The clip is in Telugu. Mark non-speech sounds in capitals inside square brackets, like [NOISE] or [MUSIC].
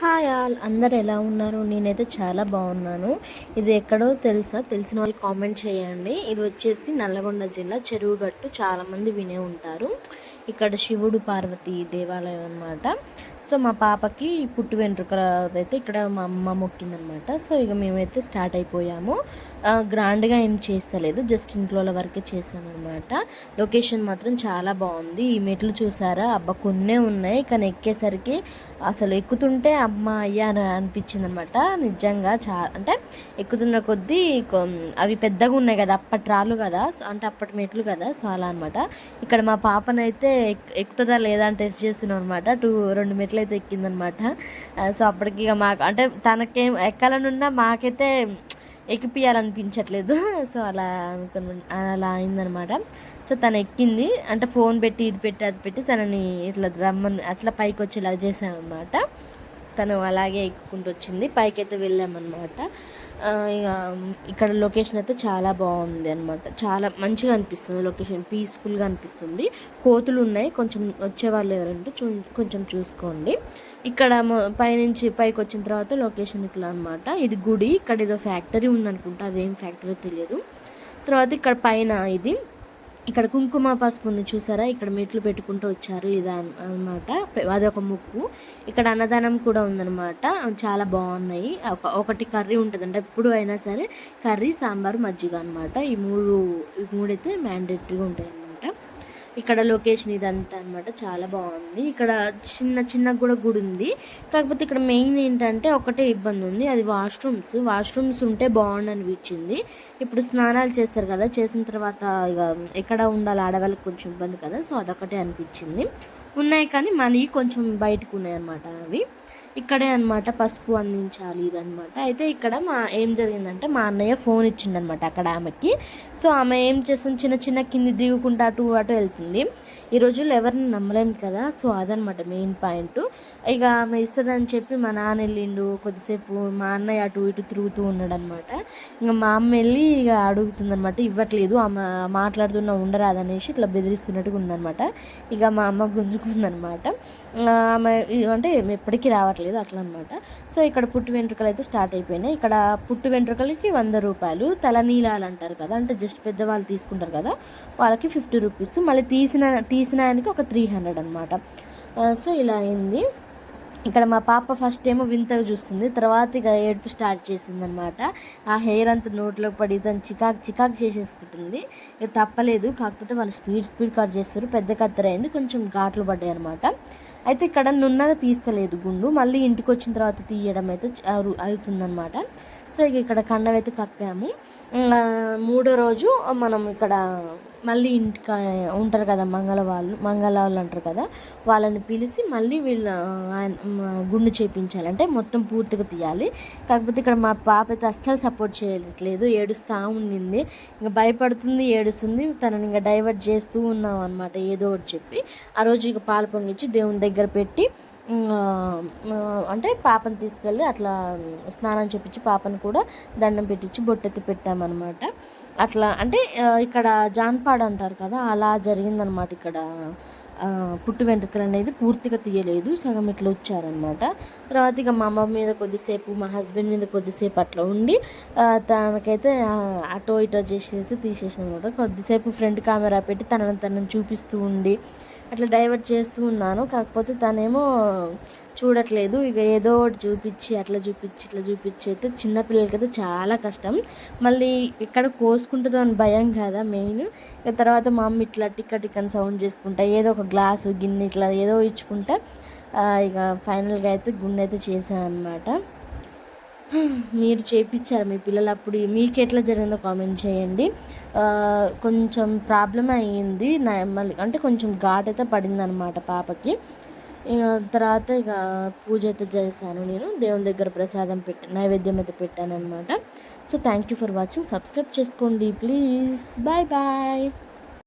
హాయ్ ఆల్ అందరు ఎలా ఉన్నారు? నేనైతే చాలా బాగున్నాను. ఇది ఎక్కడో తెలుసా? తెలిసిన వాళ్ళు కామెంట్ చేయండి. ఇది వచ్చేసి నల్లగొండ జిల్లా చెరువుగట్టు. చాలామంది వినే ఉంటారు. ఇక్కడ శివుడు పార్వతి దేవాలయం అన్నమాట. సో మా పాపకి పుట్టు వెంట్రుకలు అయితే ఇక్కడ మా అమ్మ మొక్కిందనమాట. సో ఇక మేమైతే స్టార్ట్ అయిపోయాము. గ్రాండ్గా ఏం చేస్తలేదు. జస్ట్ ఇంట్లో వరకే చేసామన్నమాట లొకేషన్ మాత్రం చాలా బాగుంది. ఈ మెట్లు చూసారా? అబ్బా కొన్నే ఉన్నాయి. కానీ ఎక్కేసరికి అసలు ఎక్కుతుంటే అమ్మ అయ్యా అని అనిపించింది అనమాట నిజంగా చా అంటే ఎక్కుతున్న కొద్దీ అవి పెద్దగా ఉన్నాయి కదా. అప్పటి రాళ్ళు కదా. సో అంటే అప్పటి మెట్లు కదా. సో అలా అనమాట. ఇక్కడ మా పాపనైతే ఎక్- ఎక్కుతుందా లేదా అని టెస్ట్ చేస్తున్నాం అనమాట టూ రెండు మెట్లు అయితే ఎక్కిందనమాట. సో అప్పటికి ఇక మాకు అంటే తనకేం ఎక్కాలనున్నా మాకైతే ఎక్కిపియాలనిపించట్లేదు [LAUGHS] సో అలా అనుకున్న అలా అయిందనమాట. సో తను ఎక్కింది. అంటే ఫోన్ పెట్టి ఇది పెట్టి అది పెట్టి తనని ఇట్లా రమ్మని అట్లా పైకి వచ్చేలా చేసామన్నమాట తను అలాగే ఎక్కుకుంటూ వచ్చింది. పైకి అయితే వెళ్ళామన్నమాట ఇక ఇక్కడ లొకేషన్ అయితే చాలా బాగుంది అనమాట చాలా మంచిగా అనిపిస్తుంది లొకేషన్ పీస్ఫుల్గా అనిపిస్తుంది. కోతులు ఉన్నాయి కొంచెం వచ్చేవాళ్ళు ఎవరంటే చూ కొంచెం చూసుకోండి. ఇక్కడ పైనుంచి పైకి వచ్చిన తర్వాత లొకేషన్ ఇట్లా అనమాట ఇది గుడి ఇక్కడ ఏదో ఫ్యాక్టరీ ఉందనుకుంటా అదేం ఫ్యాక్టరీ తెలియదు తర్వాత ఇక్కడ పైన ఇది ఇక్కడ కుంకుమ పసుపు ఉంది చూసారా? ఇక్కడ మెట్లు పెట్టుకుంటూ వచ్చారు ఇది అనమాట అదొక ముక్కు. ఇక్కడ అన్నదానం కూడా ఉందన్నమాట. చాలా బాగున్నాయి. ఒక ఒకటి కర్రీ ఉంటుంది అంటే ఎప్పుడు అయినా సరే కర్రీ సాంబార్ మజ్జిగ అనమాట ఈ మూడు ఈ మూడైతే మ్యాండేటరీగా ఉంటాయి ఇక్కడ లొకేషన్ ఇదంతా అనమాట చాలా బాగుంది. ఇక్కడ చిన్న చిన్న కూడా గుడి ఉంది. కాకపోతే ఇక్కడ మెయిన్ ఏంటంటే ఒకటే ఇబ్బంది ఉంది. అది వాష్రూమ్స్ వాష్రూమ్స్ ఉంటే బాగుండు అనిపించింది. ఇప్పుడు స్నానాలు చేస్తారు కదా చేసిన తర్వాత ఇక ఎక్కడ ఉండాలి ఆడవాళ్ళకి కొంచెం ఇబ్బంది కదా సో అదొకటే అనిపించింది. ఉన్నాయి కానీ మనీ కొంచెం బయటకు ఉన్నాయి అనమాట అవి. ఇక్కడే అనమాట పసుపు అందించాలి ఇదనమాట అయితే ఇక్కడ మా ఏం జరిగిందంటే మా అన్నయ్య ఫోన్ ఇచ్చిండనమాట అక్కడ ఆమెకి. సో ఆమె ఏం చేస్తుంది? చిన్న చిన్న కింది దిగుకుంటూ అటు అటు వెళ్తుంది. ఈ రోజుల్లో ఎవరిని నమ్మలేం కదా సో అదనమాట మెయిన్ పాయింట్ ఇక ఆమె ఇస్తుందని చెప్పి మా నాన్న వెళ్ళిండు కొద్దిసేపు మా అన్నయ్య అటు ఇటు తిరుగుతూ ఉన్నాడు అనమాట ఇంకా మా అమ్మ వెళ్ళి ఇక అడుగుతుందనమాట ఇవ్వట్లేదు ఆమె మాట్లాడుతున్న ఉండరాదనేసి ఇట్లా బెదిరిస్తున్నట్టుగా ఉందనమాట ఇక మా అమ్మ గుంజుకుందనమాట ఆమె అంటే ఎప్పటికీ రావట్లేదు అట్లా అనమాట సో ఇక్కడ పుట్టు వెంట్రుకలు అయితే స్టార్ట్ అయిపోయినాయి. ఇక్కడ పుట్టు వెంట్రుకలకి వంద రూపాయలు తలనీలాలు అంటారు కదా అంటే జస్ట్ పెద్దవాళ్ళు తీసుకుంటారు కదా వాళ్ళకి ఫిఫ్టీ రూపీస్ మళ్ళీ తీసిన తీసిన ఆయనకి ఒక త్రీ హండ్రెడ్ అనమాట సో ఇలా అయింది. ఇక్కడ మా పాప ఫస్ట్ ఏమో వింతగా చూస్తుంది. తర్వాత ఇక ఏడుపు స్టార్ట్ చేసింది అనమాట ఆ హెయిర్ అంతా నోట్లో పడి తను చికాక్ చికాకు చేసేసుకుంటుంది. ఇక తప్పలేదు. కాకపోతే వాళ్ళు స్పీడ్ స్పీడ్ కట్ చేస్తారు. పెద్ద కత్తెర అయింది. కొంచెం ఘాట్లు పడ్డాయి అనమాట అయితే ఇక్కడ నున్నగా తీస్తలేదు గుండు. మళ్ళీ ఇంటికి వచ్చిన తర్వాత తీయడం అయితే అవుతుందన్నమాట. సో ఇక ఇక్కడ కండవైతే కప్పాము. మూడో రోజు మనం ఇక్కడ మళ్ళీ ఇంటికి ఉంటారు కదా మంగళ వాళ్ళు మంగళ వాళ్ళు అంటారు కదా వాళ్ళని పిలిచి మళ్ళీ వీళ్ళ ఆయన గుండు చేపించాలి. అంటే మొత్తం పూర్తిగా తీయాలి. కాకపోతే ఇక్కడ మా పాప అయితే అస్సలు సపోర్ట్ చేయట్లేదు ఏడుస్తూ ఉండింది. ఇంకా భయపడుతుంది ఏడుస్తుంది. తనని ఇంకా డైవర్ట్ చేస్తూ ఉన్నాం అనమాట ఏదో ఒకటి చెప్పి. ఆ రోజు ఇక పాలు పొంగించి దేవుని దగ్గర పెట్టి అంటే పాపను తీసుకెళ్ళి అట్లా స్నానం చేపించి పాపను కూడా దండం పెట్టించి బొట్టెత్తి పెట్టామన్నమాట. అట్లా అంటే ఇక్కడ జాన్పాడు అంటారు కదా అలా జరిగిందనమాట ఇక్కడ. పుట్టు వెంట్రుకలు అనేది పూర్తిగా తీయలేదు సగం ఇట్లా వచ్చారనమాట తర్వాత ఇక మా అమ్మ మీద కొద్దిసేపు మా హస్బెండ్ మీద కొద్దిసేపు అట్లా ఉండి తనకైతే అటో ఇటో చేసేసి తీసేసిన అనమాట కొద్దిసేపు ఫ్రంట్ కెమెరా పెట్టి తనని తనని చూపిస్తూ ఉండి అట్లా డైవర్ట్ చేస్తూ ఉన్నాను. కాకపోతే తనేమో చూడట్లేదు. ఇక ఏదో ఒకటి చూపించి అట్లా చూపించి ఇట్లా చూపించి అయితే చిన్నపిల్లలకైతే చాలా కష్టం. మళ్ళీ ఎక్కడ కోసుకుంటుందో అని భయం కదా మెయిన్. ఇక తర్వాత మా అమ్మ ఇట్లా టిక్క టిక్కని సౌండ్ చేసుకుంటా ఏదో ఒక గ్లాసు గిన్నె ఇట్లా ఏదో ఇచ్చుకుంటా ఇక ఫైనల్గా అయితే గుండె అయితే చేశాను అనమాట మీరు చేయించారు మీ పిల్లలు అప్పుడు. మీకు ఎట్లా జరిగిందో కామెంట్ చేయండి. కొంచెం ప్రాబ్లం అయ్యింది. నా మళ్ళీ అంటే కొంచెం ఘాట్ అయితే పడింది అనమాట పాపకి తర్వాత ఇక పూజ అయితే చేశాను నేను. దేవుని దగ్గర ప్రసాదం పెట్టి నైవేద్యం అయితే పెట్టాను అనమాట so thank you for watching subscribe చేసుకోండి ప్లీజ్ బాయ్ బాయ్